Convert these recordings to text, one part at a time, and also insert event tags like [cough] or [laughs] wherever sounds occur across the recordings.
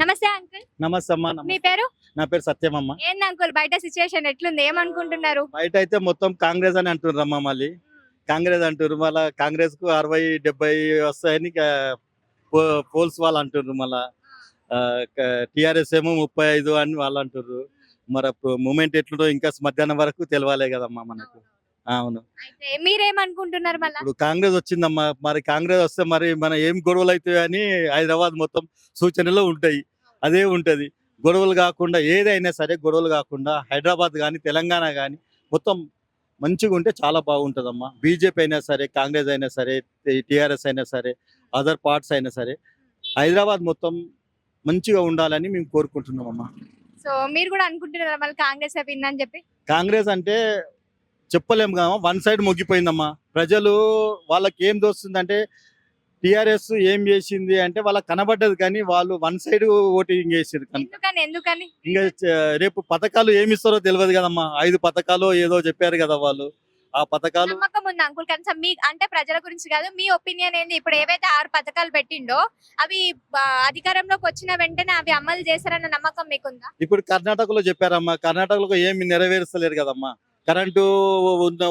నమస్తే అమ్మా మీ నమస్తే. పేరు? నా పేరు సత్యమమ్మ. ఏంది అంకుల్ బయట సిచ్యువేషన్ ఎట్లుంది? ఏమనుకుంటున్నారు? బయట అయితే మొత్తం కాంగ్రెస్ అని అంటుర్రు అమ్మా మళ్ళీ. కాంగ్రెస్ అంటుర్రు మళ్ళా కాంగ్రెస్కు అరవై డెబ్బై వస్తాయని పోల్స్ వాళ్ళు అంటుర్రు మళ్ళా. టిఆర్ఎస్ ఏమో ముప్పై ఐదు అని వాళ్ళు అంటుర్రు. మరి మూమెంట్ ఎట్లుందో ఇంకా మధ్యాహ్నం వరకు తెలవాలే కదమ్మా మనకు. అవును. అయితే మీరేమనుకుంటున్నారు మళ్ళా? ఇప్పుడు కాంగ్రెస్ వచ్చిందమ్మా. మరి కాంగ్రెస్ వస్తే మరి మన ఏం గొడవలు అవుతాయి అని హైదరాబాద్ మొత్తం సూచనలు ఉంటాయి. అదే ఉంటది. గొడవలు కాకుండా ఏదైనా సరే గొడవలు కాకుండా హైదరాబాద్ కానీ తెలంగాణ కానీ మొత్తం మంచిగా ఉంటే చాలా బాగుంటుందమ్మా. బీజేపీ అయినా సరే కాంగ్రెస్ అయినా సరే టిఆర్ఎస్ అయినా సరే అదర్ పార్ట్స్ అయినా సరే హైదరాబాద్ మొత్తం మంచిగా ఉండాలని మేము కోరుకుంటున్నామమ్మా. సో మీరు కూడా అనుకుంటున్నారా మళ్ళీ కాంగ్రెస్ అని చెప్పి? కాంగ్రెస్ అంటే చెప్పలేము కదా వన్ సైడ్ మొగ్గిపోయిందమ్మా. ప్రజలు వాళ్ళకి ఏం దోస్తుందంటే టిఆర్ఎస్ ఏం చేసింది అంటే వాళ్ళకి కనబడ్డది కానీ వాళ్ళు వన్ సైడ్ ఓటింగ్ చేసారు ఎందుకని? ఎందుకని? ఇంకా రేపు పథకాలు ఏమి ఇస్తారో తెలియదు కదమ్మా. ఐదు పథకాలు ఏదో చెప్పారు కదా వాళ్ళు. ఆ పథకాలు నమ్మకం ఉంది అంకుల్ కనీసం. మీ అంటే ప్రజల గురించి కాదు మీ ఒపీనియన్ ఏంది? ఇప్పుడు ఏవైతే ఆరు పథకాలు పెట్టిండో అవి అధికారంలోకి వచ్చిన వెంటనే అవి అమలు చేశారన్న నమ్మకం మీకుందా? ఇప్పుడు కర్ణాటకలో చెప్పారమ్మా. కర్ణాటకలో ఏమి నెరవేర్చలేరు కదమ్మా. కరెంటు ఉన్న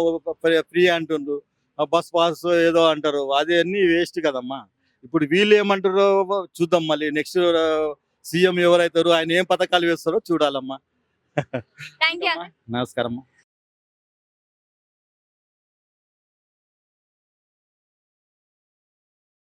ఫ్రీ అంటుండ్రు. బస్ పాస్ ఏదో అంటారు. అది అన్ని వేస్ట్ కదమ్మా. ఇప్పుడు వీళ్ళు ఏమంటారో చూద్దాం మళ్ళీ. నెక్స్ట్ సీఎం ఎవరైతారో ఆయన ఏం పథకాలు వేస్తారో చూడాలమ్మా. [laughs] నమస్కారం